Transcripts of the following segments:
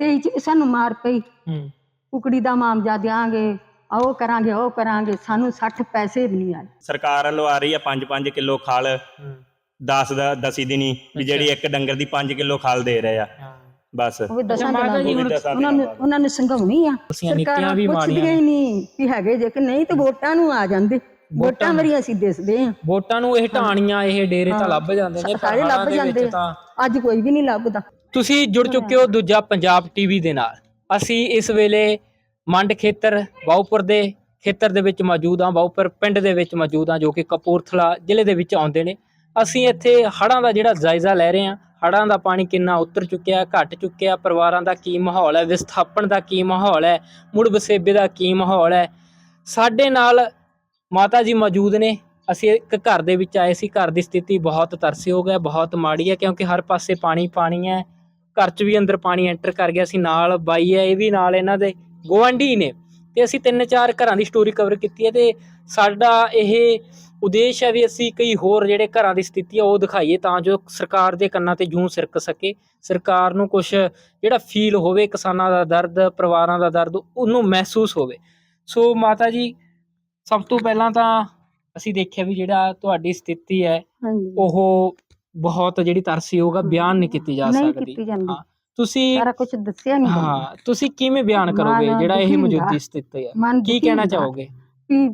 23 ਚ ਸਾਨੂੰ ਮਾਰ ਪਈ। ਹੂੰ। ਕੁਕੜੀ ਦਾ ਮਾਮਜਾ ਦਿਆਂਗੇ ਆਓ ਕਰਾਂਗੇ ਉਹ ਕਰਾਂਗੇ ਸਾਨੂੰ 60 ਪੈਸੇ ਵੀ ਨਹੀਂ ਆਏ। ਸਰਕਾਰ ਵੱਲੋਂ ਆ ਰਹੀ ਆ 5-5 ਕਿਲੋ ਖਲ। ਹੂੰ। 10 ਦਾ ਦਸੀ ਦਿਨੀ ਵੀ ਜਿਹੜੀ ਇੱਕ ਡੰਗਰ ਦੀ 5 ਕਿਲੋ ਖਲ ਦੇ ਰਹੇ ਆ। ਹਾਂ। ਬਸ। ਉਹ ਵੀ ਦਸਾਂ ਦਿਨਾਂ ਦੀ ਉਹਨਾਂ ਨੂੰ ਉਹਨਾਂ ਨੂੰ ਸੰਘਾਉਣੀ ਆ। ਵੀ ਪੁੱਛਦੀਆਂ ਹੀ ਨਹੀਂ ਵੀ ਹੈਗੇ ਜੇ ਕਿ ਨਹੀਂ ਤੇ ਵੋਟਾਂ ਨੂੰ ਆ ਜਾਂਦੇ। ਵੋਟਾਂ ਮਰੀ ਅਸੀਂ ਦਿਸਦੇ ਆ ਵੋਟਾਂ ਨੂੰ ਇਹ ਢਾਣੀਆਂ ਇਹ ਡੇਰੇ ਤਾਂ ਲੱਭ ਜਾਂਦੇ ਨੇ ਪਰ ਸਾਰੇ ਲੱਭ ਜਾਂਦੇ। ਤਾਂ। ਅੱਜ ਕੋਈ ਵੀ ਨਹੀਂ ਲੱਭਦਾ। ਤੁਸੀਂ ਜੁੜ ਚੁੱਕੇ ਹੋ ਦੂਜਾ ਪੰਜਾਬ ਟੀਵੀ ਦੇ ਨਾਲ। ਅਸੀਂ ਇਸ ਵੇਲੇ ਮੰਡ ਖੇਤਰ ਬਾਉਪੁਰ ਦੇ ਖੇਤਰ ਦੇ ਵਿੱਚ ਮੌਜੂਦ ਹਾਂ। ਬਾਉਪੁਰ ਪਿੰਡ ਦੇ ਵਿੱਚ ਮੌਜੂਦ ਹਾਂ ਜੋ ਕਿ ਕਪੂਰਥਲਾ ਜ਼ਿਲ੍ਹੇ ਦੇ ਵਿੱਚ ਆਉਂਦੇ ਨੇ। ਅਸੀਂ ਇੱਥੇ ਹੜ੍ਹਾਂ ਦਾ ਜਿਹੜਾ ਜਾਇਜ਼ਾ ਲੈ ਰਹੇ ਹਾਂ। ਹੜ੍ਹਾਂ ਦਾ ਪਾਣੀ ਕਿੰਨਾ ਉਤਰ ਚੁੱਕਿਆ ਘਟ ਚੁੱਕਿਆ ਪਰਿਵਾਰਾਂ ਦਾ ਕੀ ਮਾਹੌਲ ਹੈ ਵਿਸਥਾਪਨ ਦਾ ਕੀ ਮਾਹੌਲ ਹੈ ਮੁੜ ਵਸੇਬੇ ਦਾ ਕੀ ਮਾਹੌਲ ਹੈ। ਸਾਡੇ ਨਾਲ ਮਾਤਾ ਜੀ ਮੌਜੂਦ ਨੇ। ਅਸੀਂ ਇੱਕ ਘਰ ਦੇ ਵਿੱਚ ਆਏ ਸੀ। ਘਰ ਦੀ ਸਥਿਤੀ ਬਹੁਤ ਤਰਸਯੋਗ ਹੈ ਬਹੁਤ ਮਾੜੀ ਹੈ ਕਿਉਂਕਿ ਹਰ ਪਾਸੇ ਪਾਣੀ ਪਾਣੀ ਹੈ। ਘਰ 'ਚ ਵੀ ਅੰਦਰ ਪਾਣੀ ਐਂਟਰ ਕਰ ਗਿਆ ਸੀ ਨਾਲ ਬਾਈ ਹੈ ਇਹ ਵੀ ਨਾਲ ਇਹਨਾਂ ਦੇ ਗੁਆਂਢੀ ਨੇ। ਤੇ ਅਸੀਂ ਤਿੰਨ ਚਾਰ ਘਰਾਂ ਦੀ ਸਟੋਰੀ ਕਵਰ ਕੀਤੀ ਹੈ ਤੇ ਸਾਡਾ ਇਹ ਉਦੇਸ਼ ਹੈ ਵੀ ਅਸੀਂ ਕਈ ਹੋਰ ਜਿਹੜੇ ਘਰਾਂ ਦੀ ਸਥਿਤੀ ਹੈ ਉਹ ਦਿਖਾਈਏ ਤਾਂ ਜੋ ਸਰਕਾਰ ਦੇ ਕੰਨਾਂ ਤੇ ਜੂੰ ਸਿਰਕ ਸਕੇ। ਸਰਕਾਰ ਨੂੰ ਕੁਝ ਜਿਹੜਾ ਫੀਲ ਹੋਵੇ ਕਿਸਾਨਾਂ ਦਾ ਦਰਦ ਪਰਿਵਾਰਾਂ ਦਾ ਦਰਦ ਉਹਨੂੰ ਮਹਿਸੂਸ ਹੋਵੇ। ਸੋ ਮਾਤਾ ਜੀ ਸਭ ਤੋਂ ਪਹਿਲਾਂ ਤਾਂ ਅਸੀਂ ਦੇਖਿਆ ਵੀ ਜਿਹੜਾ ਤੁਹਾਡੀ ਸਥਿਤੀ ਹੈ ਉਹ ਬਹੁਤ ਜਿਹੜੀ ਤਰਸਯੋਗ ਆ ਬਿਆਨ ਨਹੀਂ ਕੀਤੀ ਜਾ ਨਹੀਂ ਸਕਦੀ। ਕੀਤੀ ਜਾਂਦੀ। ਹਾਂ ਤੁਸੀਂ ਸਾਰਾ ਕੁਝ ਦੱਸਿਆ ਨਹੀਂ ਹਾਂ ਤੁਸੀਂ ਕਿਵੇਂ ਬਿਆਨ ਕਰੋਗੇ ਜਿਹੜਾ ਇਹ ਦੁਖੀ ਮੌਜੂਦੀ। ਸਥਿਤੀ ਹੈ? ਮਨ ਕੀ ਦੁਖੀ ਕਹਿਣਾ ਹੁੰਦਾ ਚਾਹੋਗੇ? ਵੀ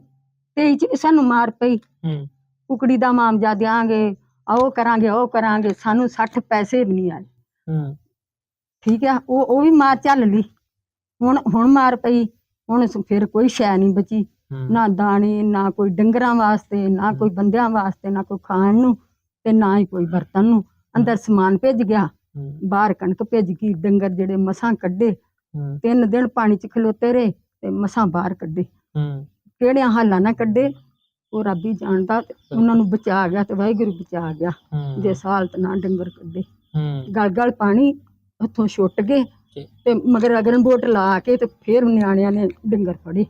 23 ਚ ਸਾਨੂੰ ਮਾਰ ਪਈ। ਹੂੰ। ਕੁਕੜੀ ਦਾ ਮਾਮਜਾ ਦਿਆਂਗੇ ਆਓ ਕਰਾਂਗੇ ਉਹ ਕਰਾਂਗੇ ਸਾਨੂੰ 60 ਪੈਸੇ ਵੀ ਨਹੀਂ ਆਏ। ਹੂੰ। ਠੀਕ ਆ ਉਹ ਉਹ ਵੀ ਮਾਰ ਚੱਲ ਲਈ। ਹੁਣ ਹੁਣ ਮਾਰ ਪਈ ਹੁਣ ਸ- ਫਿਰ ਕੋਈ ਸ਼ੈ ਨਹੀਂ ਬਚੀ। ਹੂੰ, ਨਾ ਦਾਣੇ ਨਾ ਕੋਈ ਡੰਗਰਾਂ ਵਾਸਤੇ ਨਾ ਕੋਈ ਬੰਦਿਆਂ ਵਾਸਤੇ ਨਾ ਕੋਈ ਖਾਣ ਨੂੰ। ਤੇ ਨਾ ਹੀ ਕੋਈ ਬਰਤਨ ਨੂੰ। ਅੰਦਰ ਸਮਾਨ ਭੇਜ ਗਿਆ। ਹੂੰ, ਬਾਹਰ ਕਣਕ ਭੇਜ ਗਈ। ਡੰਗਰ ਜਿਹੜੇ ਮਸਾਂ ਕੱਢੇ। ਹੂੰ, ਤਿੰਨ ਦਿਨ ਪਾਣੀ ਚ ਖਲੋਤੇ ਰਹੇ ਤੇ ਮਸਾਂ ਬਾਹਰ ਕੱਢੇ। ਹੂੰ, ਕਿਹੜਿਆਂ ਹਾਲਾਂ ਨਾਲ ਕੱਢੇ? ਉਹ ਰੱਬ ਹੀ ਜਾਣਦਾ ਤੇ ਉਹਨਾਂ ਨੂੰ ਬਚਾ ਗਿਆ ਤੇ ਵਾਹਿਗੁਰੂ ਬਚਾ ਗਿਆ। ਹੂੰ, ਜੇ ਸਾਲਤ ਨਾ ਡੰਗਰ ਕੱਢੇ। ਹੂੰ, ਗਲ ਗਲ ਪਾਣੀ ਹੱਥੋਂ ਛੁੱਟ ਗਏ ਜੀ। ਤੇ ਮਗਰ ਅਗਨ ਬੋਟ ਲਾ ਕੇ ਤੇ ਫਿਰ ਨਿਆਣਿਆਂ ਨੇ ਡੰਗਰ ਫੜੇ।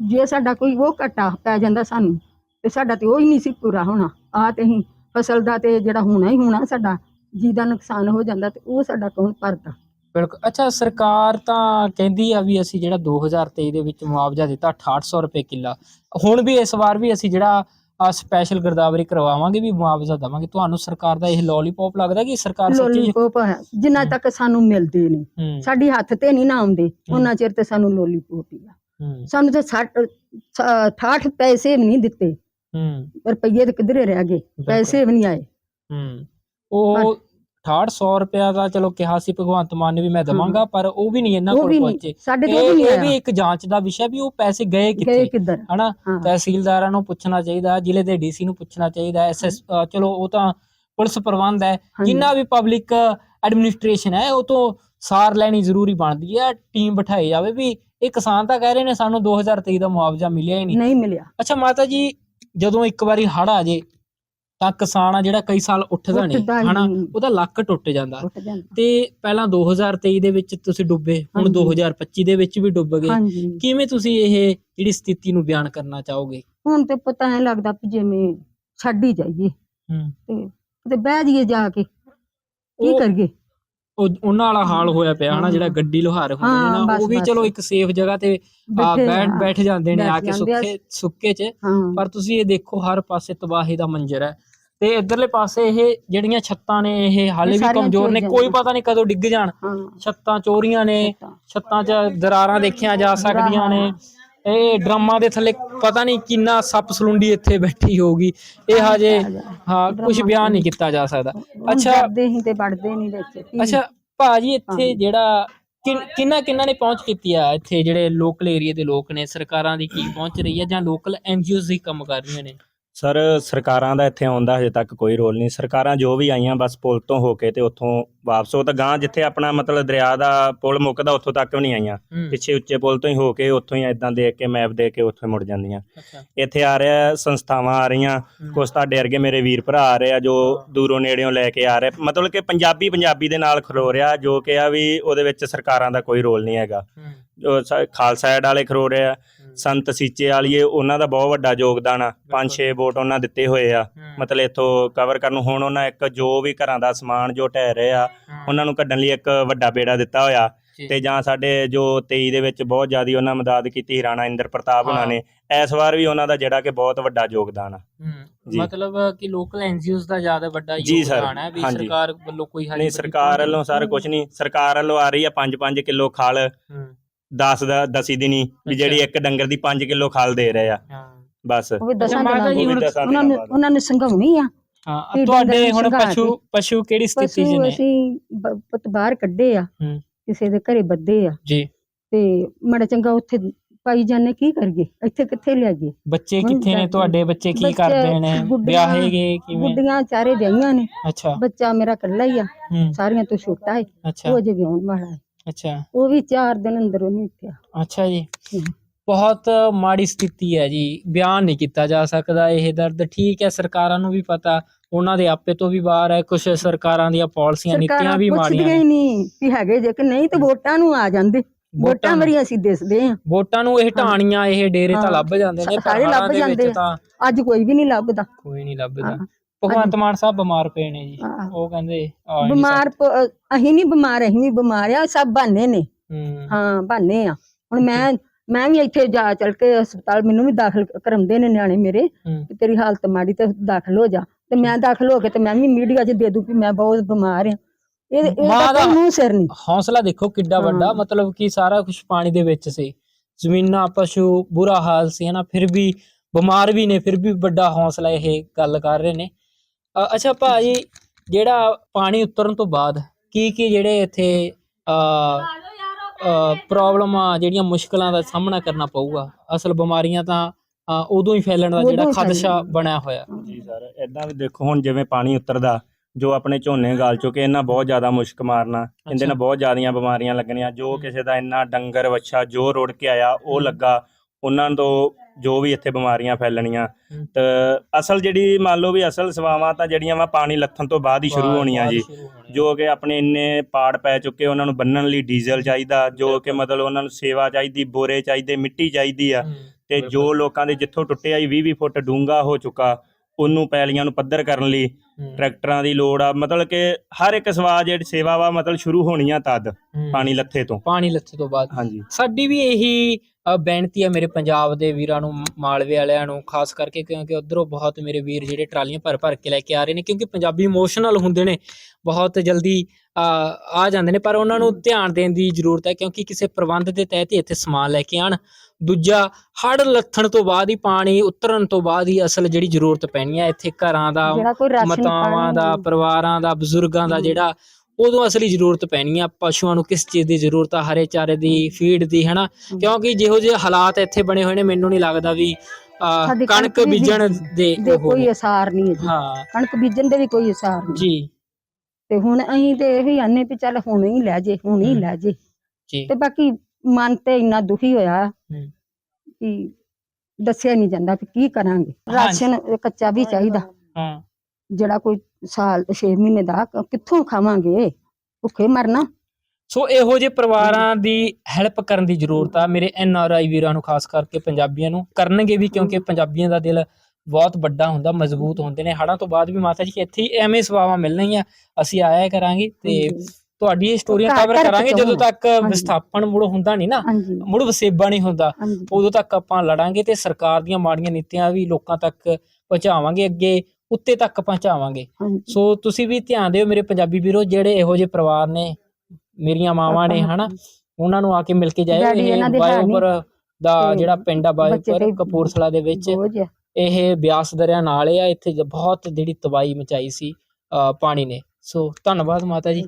ਜੇ ਸਾਡਾ ਕੋਈ ਉਹ ਘਟਾ ਪੈ ਜਾਂਦਾ ਸਾਨੂੰ ਤੇ ਸਾਡਾ ਤੇ ਉਹ ਹੀ ਨਹੀਂ ਸੀ ਪੂਰਾ ਹੋਣਾ। ਆ ਤੇ ਅਸੀਂ ਫਸਲ ਦਾ ਤੇ ਜਿਹੜਾ ਹੋਣਾ ਹੀ ਹੋਣਾ ਸਾਡਾ ਜੀ ਦਾ ਨੁਕਸਾਨ ਹੋ ਜਾਂਦਾ ਤੇ ਉਹ ਸਾਡਾ ਕੌਣ ਭਰਦਾ? ਬਿਲਕੁਲ ਅੱਛਾ ਸਰਕਾਰ ਤਾਂ ਕਹਿੰਦੀ ਆ ਵੀ ਅਸੀਂ ਜਿਹੜਾ 2023 ਦੇ ਵਿੱਚ ਮੁਆਵਜ਼ਾ ਦਿੱਤਾ 6800 ਰੁਪਏ ਕਿੱਲਾ ਹੁਣ ਵੀ ਇਸ ਵਾਰ ਵੀ ਅਸੀਂ ਜਿਹੜਾ ਸਪੈਸ਼ਲ ਗਰਦਾਵਰੀ ਕਰਵਾਵਾਂਗੇ ਵੀ ਮੁਆਵਜ਼ਾ ਦੇਵਾਂਗੇ ਤੁਹਾਨੂੰ ਸਰਕਾਰ ਦਾ ਇਹ ਲੋਲੀਪੌਪ ਲੱਗਦਾ ਕਿ ਸਰਕਾਰ ਸੱਚੀ ਲੋਲੀਪੋਪ ਹੈ ਜਿੰਨਾ ਤੱਕ ਸਾਨੂੰ ਮਿਲਦੇ ਨੇ ਸਾਡੀ ਹੱਥ ਤੇ ਨਹੀਂ ਨਾ ਆਉਂਦੇ ਉਹਨਾਂ ਚਿਰ ਤੇ ਸਾਨੂੰ ਲੋਲੀਪੋਪ ਹੀ ਆ। ਸਾਨੂੰ ਤੇ 60 68 ਪੈਸੇ ਵੀ ਨਹੀਂ ਦਿੱਤੇ ਹੂੰ। ਰੁਪਈਏ ਤੇ ਕਿਧਰੇ ਰਹਿ ਗਏ ਪੈਸੇ ਵੀ ਨਹੀਂ ਆਏ। ਹੂੰ। ਉਹ 6800 ਰੁਪਿਆ ਦਾ ਚਲੋ ਕਿਹਾ ਸੀ ਭਗਵੰਤ ਮਾਨ ਨੇ ਵੀ ਮੈਂ ਦਵਾਂਗਾ ਪਰ ਉਹ ਵੀ ਨਹੀਂ ਇਹਨਾਂ ਕੋਲ ਪਹੁੰਚੇ। ਸਾਡੇ ਤੋਂ ਨਹੀਂ ਇਹ ਵੀ ਇੱਕ ਜਾਂਚ ਦਾ ਵਿਸ਼ਾ ਵੀ ਉਹ ਪੈਸੇ ਗਏ ਕਿੱਥੇ? ਕਿੱਧਰ? ਹਨਾ? ਤਹਿਸੀਲਦਾਰਾਂ ਨੂੰ ਪੁੱਛਣਾ ਚਾਹੀਦਾ ਜ਼ਿਲ੍ਹੇ ਦੇ ਡੀਸੀ ਨੂੰ ਪੁੱਛਣਾ ਚਾਹੀਦਾ ਐਸਐਸ ਚਲੋ ਉਹ ਤਾਂ ਪੁਲਿਸ ਪ੍ਰਬੰਧ ਹੈ। ਜਿੰਨਾ ਵੀ ਪਬਲਿਕ ਐਡਮਿਨਿਸਟ੍ਰੇਸ਼ਨ ਹੈ ਉਹ ਤੋਂ ਸਾਰ ਲੈਣੀ ਜ਼ਰੂਰੀ ਬਣਦੀ ਹੈ। ਟੀਮ ਬਿਠਾਈ ਜਾਵੇ ਵੀ ਇਹ ਕਿਸਾਨ ਤਾਂ ਕਹਿ ਰਹੇ ਨੇ ਸਾਨੂੰ 2023 ਦਾ ਮੁਆਵਜ਼ਾ ਮਿਲਿਆ ਹੀ ਨਹੀਂ। ਨਹੀਂ ਮਿਲਿਆ। ਅੱਛਾ ਮਾਤਾ ਜੀ ਜਦੋਂ ਇੱਕ ਵਾਰੀ ਹੜ ਆ ਜੇ ਤਾਂ ਕਿਸਾਨ ਆ ਜਿਹੜਾ ਕਈ ਸਾਲ ਉੱਠਦਾ ਨਹੀਂ ਉੱਠਦਾ ਹਨਾ? ਨਹੀਂ। ਉਹਦਾ ਲੱਕ ਟੁੱਟ ਜਾਂਦਾ। ਉੱਠ ਜਾਂਦਾ। ਤੇ ਪਹਿਲਾਂ 2023 ਦੇ ਵਿੱਚ ਤੁਸੀਂ ਡੁੱਬੇ ਹੁਣ ਹਾਂਜੀ। 2025 ਦੇ ਵਿੱਚ ਵੀ ਡੁੱਬ ਗਏ। ਹਾਂਜੀ। ਕਿਵੇਂ ਤੁਸੀਂ ਇਹ ਜਿਹੜੀ ਸਥਿਤੀ ਨੂੰ ਬਿਆਨ ਕਰਨਾ ਚਾਹੋਗੇ? ਹੁਣ ਤੇ ਪਤਾ ਐ ਲੱਗਦਾ ਵੀ ਜਿਵੇਂ ਛੱਡ ਹੀ ਜਾਈਏ ਹੂੰ। ਤੇ ਬਹਿ ਜਾਈਏ ਜਾ ਕੇ। ਕੀ ਉਹ- ਕਰੀਏ? ਉਹ ਉਹਨਾਂ ਵਾਲਾ ਹਾਲ ਹੋਇਆ ਪਿਆ ਹਨਾ। ਜਿਹੜਾ ਗੱਡੀ ਲੋਹਾਰ ਹੁੰਦੇ ਨੇ ਉਹ ਵੀ। ਚਲੋ ਇੱਕ ਸੇਫ ਜਗ੍ਹਾ ਤੇ ਬੈਠੇ ਬੈਠ ਜਾਂਦੇ ਨੇ ਆ ਕੇ। ਸੁੱਕੇ ਸੁੱਕੇ ਚ ਪਰ ਤੁਸੀਂ ਇਹ ਦੇਖੋ ਹਰ ਪਾਸੇ ਤਬਾਹੀ ਦਾ ਮੰਜ਼ਰ ਹੈ ਤੇ ਇਧਰਲੇ ਪਾਸੇ ਇਹ ਜਿਹੜੀਆਂ ਛੱਤਾਂ ਨੇ ਇਹ ਹਾਲੇ ਵੀ ਕਮਜ਼ੋਰ ਨੇ ਕੋਈ। ਪਤਾ ਨਹੀਂ ਕਦੋਂ ਡਿੱਗ ਜਾਣ ਛੱਤਾਂ ਚੋਰੀਆਂ ਨੇ। ਛੱਤਾਂ 'ਚ ਦਰਾਰਾਂ ਦੇਖੀਆਂ ਜਾ ਸਕਦੀਆਂ ਨੇ ਇਹ ਡਰਮਾਂ ਦੇ ਥੱਲੇ ਪਤਾ ਨਹੀਂ ਕਿੰਨਾ ਸੱਪ ਸਲੁੰਡੀ ਇੱਥੇ ਬੈਠੀ ਹੋਊਗੀ। ਇਹ ਹਜੇ ਹਾਂ ਕੁਝ ਬਿਆਨ ਨਹੀਂ ਕੀਤਾ ਜਾ ਸਕਦਾ। ਅੱਛਾ। ਡਰਦੇ ਹੀ ਤੇ ਵੜਦੇ ਨਹੀਂ ਵਿੱਚ। ਅੱਛਾ ਭਾਜੀ ਇੱਥੇ। ਜਿਹੜਾ ਕਿੰਨਾ ਕਿੰਨਾ ਨੇ ਪਹੁੰਚ ਕੀਤੀ ਆ ਇੱਥੇ ਜਿਹੜੇ ਲੋਕਲ ਏਰੀਆ ਦੇ ਲੋਕ ਨੇ? ਸਰਕਾਰਾਂ ਦੀ ਕੀ ਪਹੁੰਚ ਰਹੀ ਹੈ ਜਾਂ ਲੋਕਲ ਐਨਜੀਓਜ਼ ਹੀ ਕੰਮ ਕਰ ਰਹੀਆਂ ਨੇ? ਸਰ ਸਰਕਾਰਾਂ ਦਾ ਇੱਥੇ ਆਉਂਦਾ ਹਜੇ ਤੱਕ ਕੋਈ ਰੋਲ ਨਹੀਂ। ਸਰਕਾਰਾਂ ਜੋ ਵੀ ਆਈਆਂ ਬਸ ਪੁਲ ਤੋਂ ਹੋ ਕੇ ਤੇ ਉੱਥੋਂ ਵਾਪਸ ਉਹ ਤਾਂ ਗਾਂ ਜਿੱਥੇ ਆਪਣਾ ਮਤਲਬ ਦਰਿਆ ਦਾ ਪੁਲ ਮੁੱਕਦਾ ਉੱਥੋਂ ਤੱਕ ਵੀ ਨਹੀਂ ਆਈਆਂ। ਪਿੱਛੇ ਉੱਚੇ ਪੁਲ ਤੋਂ ਹੀ ਹੋ ਕੇ ਉੱਥੋਂ ਹੀ ਇਦਾਂ ਦੇਖ ਕੇ ਮੈਪ ਦੇ ਕੇ ਉੱਥੋਂ ਮੁੜ ਜਾਂਦੀਆਂ। ਇੱਥੇ ਆ ਰਿਹਾ ਸੰਸਥਾਵਾਂ ਆ ਰਹੀਆਂ। ਕੁਛ ਤੁਹਾਡੇ ਵਰਗੇ ਮੇਰੇ ਵੀਰ ਭਰਾ ਆ ਰਹੇ ਆ ਜੋ ਦੂਰੋਂ ਨੇੜਿਓਂ ਲੈ ਕੇ ਆ ਰਹੇ। ਮਤਲਬ ਕਿ ਪੰਜਾਬੀ ਪੰਜਾਬੀ ਦੇ ਨਾਲ ਖਲੋ ਰਿਹਾ ਜੋ ਕਿ ਆ ਵੀ ਉਹਦੇ ਵਿੱਚ ਸਰਕਾਰਾਂ ਦਾ ਕੋਈ ਰੋਲ ਨਹੀਂ ਹੈਗਾ। ਖਾਲਸਾ ਐਡ ਵਾਲੇ ਖਲੋ ਰਹੇ ਆ। ਸੰਤ ਸੀਚੇ ਵਾਲੀਏ ਉਹਨਾਂ ਦਾ ਬਹੁਤ ਵੱਡਾ ਯੋਗਦਾਨ ਆ। ਪੰਜ ਛੇ ਵੋਟ ਉਹਨਾਂ ਦਿੱਤੇ ਹੋਏ ਆ। ਮਤਲਬ ਇੱਥੋਂ ਕਵਰ ਕਰਨ ਨੂੰ ਹੁਣ ਉਹਨਾਂ ਇੱਕ ਜੋ ਵੀ ਘਰਾਂ ਦਾ ਸਮਾਨ ਜੋ ਢਹਿ ਰਹੇ ਆ ਉਹਨਾਂ ਨੂੰ ਕੱਢਣ ਲਈ ਇੱਕ ਵੱਡਾ ਬੇੜਾ ਦਿੱਤਾ ਹੋਇਆ। ਤੇ ਜਾਂ ਸਾਡੇ ਜੋ 23 ਦੇ ਵਿੱਚ ਬਹੁਤ ਜ਼ਿਆਦੀ ਉਹਨਾਂ ਮਦਦ ਕੀਤੀ ਰਾਣਾ ਇੰਦਰ ਪ੍ਰਤਾਪ ਉਹਨਾਂ। ਨੇ। ਇਸ ਵਾਰ ਵੀ ਉਹਨਾਂ ਦਾ ਜਿਹੜਾ ਕਿ ਬਹੁਤ ਵੱਡਾ ਯੋਗਦਾਨ ਆ। ਮਤਲਬ ਕਿ ਲੋਕਲ ਐਨਜੀਓਜ਼ ਦਾ ਜ਼ਿਆਦਾ ਵੱਡਾ ਯੋਗਦਾਨ ਹੈ ਵੀ। ਸਰਕਾਰ ਵੱਲੋਂ ਕੋਈ ਨਹੀਂ ਸਰਕਾਰ ਵੱਲੋਂ ਸਰ ਕੁਝ ਨਹੀਂ। ਸਰਕਾਰ ਵੱਲੋਂ ਆ ਰਹੀ ਆ 5-5 ਕਿਲੋ ਖਲ। 10 ਦਾ ਦਸੀ ਦਿਨੀ ਵੀ। ਜਿਹੜੀ ਇੱਕ ਡੰਗਰ ਦੀ 5 ਕਿਲੋ ਖਲ ਦੇ ਰਹੇ ਆ। ਹਾਂ। ਬਸ। ਉਹ ਵੀ ਦਸਾਂ ਮਾਤਾ ਦਿਨਾਂ ਜੀ ਦੀ ਉਹ ਵੀ ਹੁਣ ਦਸਾਂ ਉਹਨਾਂ ਨੂੰ ਬਾਅਦ। ਉਹਨਾਂ ਨੂੰ ਸੰਘਾਉਣੀ ਆ। ਹਾਂ ਤੇ ਤੁਹਾਡੇ ਡੰਗਰ ਹੁਣ ਸੰਘਾ ਪਸ਼ੂ ਕੇ। ਪਸ਼ੂ ਕਿਹੜੀ ਸਥਿਤੀ 'ਚ ਪਸ਼ੂ ਨੇ? ਅਸੀਂ ਬ- ਪੁੱਤ ਬਾਹਰ ਕੱਢੇ ਆ। ਹੂੰ। ਕਿਸੇ ਦੇ ਘਰੇ ਬੱਦੇ ਆ। ਜੀ। ਤੇ ਮੜਾ ਚੰਗਾ ਉੱਥੇ ਪਾਈ ਜਾਂਦੇ ਕੀ ਕਰੀਏ? ਇੱਥੇ ਕਿੱਥੇ ਲਿਆਈਏ ਬੱਚੇ ਹੁਣ ਕਿੱਥੇ ਨੇ ਤੁਹਾਡੇ? ਬੱਚੇ ਕੀ ਬੱਚੇ ਕਰਦੇ ਨੇ? ਗੁੱਡੀਆਂ- ਵਿਆਹੇਗੇ ਕਿਵੇਂ? ਗੁੱਡੀਆਂ ਚਾਰੇ ਵਿਆਹੀਆਂ ਨੇ। ਅੱਛਾ। ਬੱਚਾ ਮੇਰਾ ਇਕੱਲਾ ਹੀ ਆ। ਹੂੰ। ਸਾਰੀਆਂ ਤੋਂ ਛੋਟਾ ਹੈ ਅੱਛਾ। ਉਹ ਜੇ ਵਿਆਹਣ ਵਾਲਾ ਹੈ ਅੱਛਾ। ਉਹ ਵੀ 4 ਦਿਨ ਅੰਦਰ ਉਹਨੇ ਉੱਠਿਆ। ਅੱਛਾ ਜੀ। ਬਹੁਤ ਮਾੜੀ ਸਥਿਤੀ ਹੈ ਜੀ। ਬਿਆਨ ਨਹੀਂ ਕੀਤਾ ਜਾ ਸਕਦਾ ਇਹ ਦਰਦ ਠੀਕ ਹੈ ਸਰਕਾਰਾਂ ਨੂੰ ਵੀ ਪਤਾ। ਉਹਨਾਂ ਦੇ ਆਪੇ ਤੋਂ ਵੀ ਬਾਹਰ ਹੈ ਕੁਝ ਸਰਕਾਰਾਂ ਦੀਆਂ ਪਾਲਿਸੀਆਂ ਨੀਤੀਆਂ ਵੀ ਮਾੜੀਆਂ ਪੁੱਛਦੀਆਂ ਨੇ ਨਹੀਂ ਵੀ ਹੈਗੇ ਜੇ ਕਿ ਨਹੀਂ ਤੇ ਵੋਟਾਂ ਨੂੰ ਆ ਜਾਂਦੇ। ਵੋਟਾਂ ਮਰੀ ਅਸੀਂ ਦਿਸਦੇ ਆ ਵੋਟਾਂ ਨੂੰ ਇਹ ਢਾਣੀਆਂ ਇਹ ਡੇਰੇ ਤਾਂ ਹਾਂ। ਲੱਭ ਜਾਂਦੇ ਨੇ ਪਰ ਸਾਰੇ ਲੱਭ ਹੜ੍ਹਾਂ ਦੇ ਵਿੱਚ ਜਾਂਦੇ ਆ। ਤਾਂ। ਅੱਜ ਕੋਈ ਵੀ ਨਹੀਂ ਲੱਭਦਾ। ਕੋਈ ਨਹੀਂ ਲੱਭਦਾ। ਹਾਂ। ਭਗਵੰਤ ਮਾਨ ਸਾਹਿਬ ਬਿਮਾਰ ਪਏ ਨੇ ਜੀ। ਹਾਂ। ਉਹ ਕਹਿੰਦੇ ਆ ਹੀ ਨਹੀਂ ਬਿਮਾਰ ਪ- ਅਸੀਂ ਨਹੀਂ ਬਿਮਾਰ ਅਸੀਂ ਵੀ ਬਿਮਾਰ ਆ ਸਭ ਬਹਾਨੇ ਨੇ। ਹੂੰ। ਹਾਂ ਬਹਾਨੇ ਆ। ਹੁਣ ਮੈਂ ਮੈਂ ਵੀ ਇੱਥੇ ਜਾ ਚਲ ਕੇ ਹਸਪਤਾਲ ਮੈਨੂੰ ਵੀ ਦਾਖਲ ਕਰਾਉਂਦੇ ਨੇ ਨਿਆਣੇ ਮੇਰੇ ਹੂੰ। ਕਿ ਤੇਰੀ ਹਾਲਤ ਮਾੜੀ ਤੇ ਦਾਖਲ ਹੋ ਜਾ। ਤੇ ਮੈਂ ਦਾਖਲ ਹੋ ਕੇ ਤੇ ਮੈਂ ਵੀ ਮੀਡੀਆ 'ਚ ਦੇ ਦੂੰ ਕਿ ਮੈਂ ਬਹੁਤ ਬਿਮਾਰ ਆ। ਇਹ ਇਹ ਮਾਂ ਤਾਂ ਦਾ- ਮੂੰਹ ਸਿਰ ਨਹੀਂ। ਹੌਸਲਾ ਦੇਖੋ ਕਿੱਡਾ ਵੱਡਾ। ਮਤਲਬ ਕਿ ਸਾਰਾ ਕੁਝ ਪਾਣੀ ਦੇ ਵਿੱਚ ਸੀ। ਜ਼ਮੀਨਾਂ ਪਸ਼ੂ ਬੁਰਾ ਹਾਲ ਸੀ ਹਨਾ ਫਿਰ ਵੀ ਬਿਮਾਰ ਵੀ ਨੇ ਫਿਰ ਵੀ ਵੱਡਾ ਹੌਸਲਾ ਇਹ ਗੱਲ ਕਰ ਰਹੇ ਨੇ। ਅੱਛਾ ਭਾਜੀ ਜਿਹੜਾ ਪਾਣੀ ਉਤਰਨ ਤੋਂ ਬਾਅਦ ਕੀ ਕੀ ਜਿਹੜੇ ਇੱਥੇ ਪ੍ਰੋਬਲਮਾਂ ਜਿਹੜੀਆਂ ਮੁਸ਼ਕਲਾਂ ਦਾ ਸਾਹਮਣਾ ਕਰਨਾ ਪਊਗਾ ਅਸਲ ਬਿਮਾਰੀਆਂ ਤਾਂ ਉਦੋਂ ਹੀ ਫੈਲਣ ਦਾ ਜਿਹੜਾ ਖਦਸ਼ਾ। ਬਣਿਆ ਹੋਇਆ ਜੀ ਸਰ ਇਦਾਂ ਵੀ ਦੇਖੋ ਹੁਣ ਜਿਵੇਂ ਪਾਣੀ ਉਤਰਦਾ ਜੋ ਆਪਣੇ ਝੋਨੇ ਗਾਲ ਚੁੱਕੇ ਇਹਨਾਂ ਬਹੁਤ ਜ਼ਿਆਦਾ ਮੁਸ਼ਕ ਮਾਰਨਾ ਇਹਦੇ। ਨਾਲ ਬਹੁਤ ਜ਼ਿਆਦੀਆਂ ਬਿਮਾਰੀਆਂ ਲੱਗਣੀਆਂ ਜੋ ਕਿਸੇ ਦਾ ਇੰਨਾ ਡੰਗਰ ਵੱਛਾ ਜੋ ਰੁੜ ਕੇ ਆਇਆ ਉਹ ਲੱਗਾ ਉਹਨਾਂ ਤੋਂ ਜੋ ਵੀ ਇੱਥੇ ਬਿਮਾਰੀਆਂ ਫੈਲਣੀਆਂ ਹੂੰ। ਤੇ ਅਸਲ ਜਿਹੜੀ ਮੰਨ ਲਓ ਵੀ ਅਸਲ ਸਵਾਵਾਂ ਤਾਂ ਜਿਹੜੀਆਂ ਵਾ ਪਾਣੀ ਲੱਥਣ ਤੋਂ ਬਾਅਦ ਹੀ ਸ਼ੁਰੂ ਹੋਣੀਆਂ ਜੀ। ਜੋ ਕਿ ਆਪਣੇ ਇੰਨੇ ਪਾੜ ਪੈ ਚੁੱਕੇ ਉਹਨਾਂ ਨੂੰ ਬੰਨਣ ਲਈ ਡੀਜ਼ਲ ਚਾਹੀਦਾ ਜੋ ਕਿ ਮਤਲਬ ਉਹਨਾਂ ਨੂੰ ਸੇਵਾ ਚਾਹੀਦੀ ਬੋਰੇ ਚਾਹੀਦੇ ਮਿੱਟੀ ਚਾਹੀਦੀ ਆ। ਹੂੰ, ਤੇ ਜੋ ਲੋਕਾਂ ਦੇ ਜਿੱਥੋਂ ਟੁੱਟੇ ਆ 20 20 ਫੁੱਟ ਡੂੰਘਾ ਹੋ ਚੁੱਕਾ ਉਹਨੂੰ ਪੈਲੀਆਂ ਨੂੰ ਪੱਧਰ ਕਰਨ ਲਈ ਹੂੰ, ਟਰੈਕਟਰਾਂ ਦੀ ਲੋੜ ਆ। ਮਤਲਬ ਕਿ ਹਰ ਇੱਕ ਸਵਾ ਜਿਹੜੀ ਸੇਵਾ ਵਾ ਮਤਲਬ ਸ਼ੁਰੂ ਹੋਣੀਆਂ ਤਦ ਹੂੰ। ਪਾਣੀ ਲੱਥੇ ਤੋਂ। ਪਾਣੀ ਲੱਥੇ ਤੋਂ ਬਾਅਦ। ਹਾਂਜੀ। ਸਾਡੀ ਵੀ ਇਹੀ ਬੇਨਤੀ ਹੈ ਮੇਰੇ ਪੰਜਾਬ ਦੇ ਵੀਰਾਂ ਨੂੰ ਮਾਲਵੇ ਵਾਲਿਆਂ ਨੂੰ ਖਾਸ ਕਰਕੇ ਕਿਉਂਕਿ ਉਧਰੋਂ ਬਹੁਤ ਮੇਰੇ ਵੀਰ ਜਿਹੜੇ ਟਰਾਲੀਆਂ ਭਰ ਭਰ ਕੇ ਲੈ ਕੇ ਆ ਰਹੇ ਨੇ ਕਿਉਂਕਿ ਪੰਜਾਬੀ ਇਮੋਸ਼ਨਲ ਹੁੰਦੇ ਨੇ ਬਹੁਤ ਜਲਦੀ ਆ ਜਾਂਦੇ ਨੇ ਪਰ ਉਹਨਾਂ ਨੂੰ ਧਿਆਨ ਦੇਣ ਦੀ ਜ਼ਰੂਰਤ ਹੈ ਕਿਉਂਕਿ ਕਿਸੇ ਪ੍ਰਬੰਧ ਦੇ ਤਹਿਤ ਹੀ ਇੱਥੇ ਸਮਾਨ ਲੈ ਕੇ ਆਣ ਦੂਜਾ ਹੜ ਲੱਥਣ ਤੋਂ ਬਾਅਦ ਹੀ ਪਾਣੀ ਉਤਰਨ ਤੋਂ ਬਾਅਦ ਹੀ ਅਸਲ ਜਿਹੜੀ ਜ਼ਰੂਰਤ ਪੈਣੀ ਹੈ ਇੱਥੇ ਘਰਾਂ ਦਾ ਮਾਤਾਵਾਂ ਦਾ ਪਰਿਵਾਰਾਂ ਦਾ ਬਜ਼ੁਰਗਾਂ ਦਾ। ਜਿਹੜਾ ਉਦੋਂ ਅਸਲੀ ਜ਼ਰੂਰਤ ਪੈਣੀ ਆ ਪਸ਼ੂਆਂ ਨੂੰ ਕਿਸ ਚੀਜ਼ ਦੀ ਜ਼ਰੂਰਤ ਆ ਹਰੇ ਚਾਰੇ ਦੀ ਫੀਡ ਦੀ ਹਨਾ। ਕਿਉਂਕਿ ਜਿਹੋ ਜਿਹੇ ਹਾਲਾਤ ਇੱਥੇ ਬਣੇ ਹੋਏ ਨੇ ਮੈਨੂੰ ਨਹੀਂ ਲੱਗਦਾ ਵੀ ਕਣਕ ਬੀਜਣ ਬੀਜੀ- ਦੇ ਕੋਈ। ਅਸਾਰ ਨਹੀਂ ਹੈ ਜੀ ਹਾਂ ਕਣਕ ਬੀਜਣ ਦੇ ਵੀ ਕੋਈ ਅਸਾਰ ਨਹੀਂ ਜੀ ਤੇ ਹੁਣ ਅਸੀਂ ਤੇ ਇਹ ਆਨੇ ਵੀ ਚੱਲ ਹੁਣ ਹੀ ਲੈ ਜੇ ਹੁਣ ਹੀ। ਲੈ ਜੇ ਜੀ ਤੇ ਬਾਕੀ ਮਨ ਤੇ ਇੰਨਾ ਦੁਖੀ ਹੋਇਆ। ਕਿ ਦੱਸਿਆ ਨਹੀਂ ਜਾਂਦਾ ਵੀ ਕੀ ਕਰਾਂਗੇ। ਰਾਸ਼ਨ ਕੱਚਾ ਵੀ ਚਾਹੀਦਾ ਹਾਂ ਜਿਹੜਾ ਕੋਈ ਸਾਲ 6 ਮਹੀਨੇ ਦਾ ਕਿੱਥੋਂ ਖਾਵਾਂਗੇ? ਭੁੱਖੇ ਮਰਨਾ। ਸੋ ਇਹੋ ਜਿਹੇ ਪਰਿਵਾਰਾਂ ਦੀ ਹੈਲਪ ਕਰਨ ਦੀ ਜ਼ਰੂਰਤ ਆ। ਮੇਰੇ ਐਨ ਆਰ ਆਈ ਵੀਰਾਂ ਨੂੰ ਖਾਸ ਕਰਕੇ ਪੰਜਾਬੀਆਂ ਨੂੰ ਕਰਨਗੇ ਵੀ ਕਿਉਂਕਿ ਪੰਜਾਬੀਆਂ ਦਾ ਦਿਲ ਬਹੁਤ ਵੱਡਾ ਹੁੰਦਾ ਮਜ਼ਬੂਤ ਹੁੰਦੇ ਨੇ। ਹੜਾਂ ਤੋਂ ਬਾਅਦ ਵੀ ਮਾਤਾ ਜੀ ਇੱਥੇ ਹੀ ਐਵੇਂ ਸੇਵਾਵਾਂ ਮਿਲਣਗੀਆਂ ਅਸੀਂ ਆਇਆ ਕਰਾਂਗੇ ਤੇ ਤੁਹਾਡੀ ਇਹ ਸਟੋਰੀਆਂ ਕਵਰ ਕਰਾਂਗੇ। ਜਦੋਂ। ਤੱਕ। ਵਿਸਥਾਪਨ ਮੁੜ ਹੁੰਦਾ ਨਹੀਂ ਨਾ ਮੁੜ ਵਸੇਬਾ ਨਹੀਂ ਹੁੰਦਾ ਉਦੋਂ ਤੱਕ ਆਪਾਂ ਲੜਾਂਗੇ ਤੇ ਸਰਕਾਰ ਦੀਆਂ ਮਾੜੀਆਂ ਨੀਤੀਆਂ ਵੀ ਲੋਕਾਂ ਤੱਕ ਪਹੁੰਚਾਵਾਂਗੇ ਅੱਗੇ। ਉੱਤੇ ਤੱਕ ਪਹੁੰਚਾਵਾਂਗੇ ਹਾਂਜੀ ਸੋ ਤੁਸੀਂ ਵੀ ਧਿਆਨ ਦਿਓ ਮੇਰੇ ਪੰਜਾਬੀ ਵੀਰੋ ਜਿਹੜੇ ਇਹੋ ਜਿਹੇ ਪਰਿਵਾਰ ਨੇ ਮੇਰੀਆਂ ਮਾਵਾਂ ਨੇ ਹਨਾ ਉਹਨਾਂ ਨੂੰ ਆ ਕੇ ਮਿਲ ਕੇ ਜਾਇਓ ਡੈਡੀ ਇਹ ਇਹਨਾਂ ਦੇ ਹੈ ਨੀ। ਬਾਇਓਪੁਰ ਦਾ ਤੇ ਜਿਹੜਾ ਪਿੰਡ ਆ ਬੱਚੇ ਬਾਇਓਪੁਰ ਤੇ ਕਪੂਰਥਲਾ ਦੇ ਵਿੱਚ ਬੋਝ ਆ। ਇਹ ਬਿਆਸ ਦਰਿਆ ਨਾਲ ਆ ਇੱਥੇ ਜ- ਬਹੁਤ ਜਿਹੜੀ ਤਬਾਹੀ ਮਚਾਈ ਸੀ ਅ, ਪਾਣੀ ਨੇ ਸੋ ਧੰਨਵਾਦ ਮਾਤਾ ਜੀ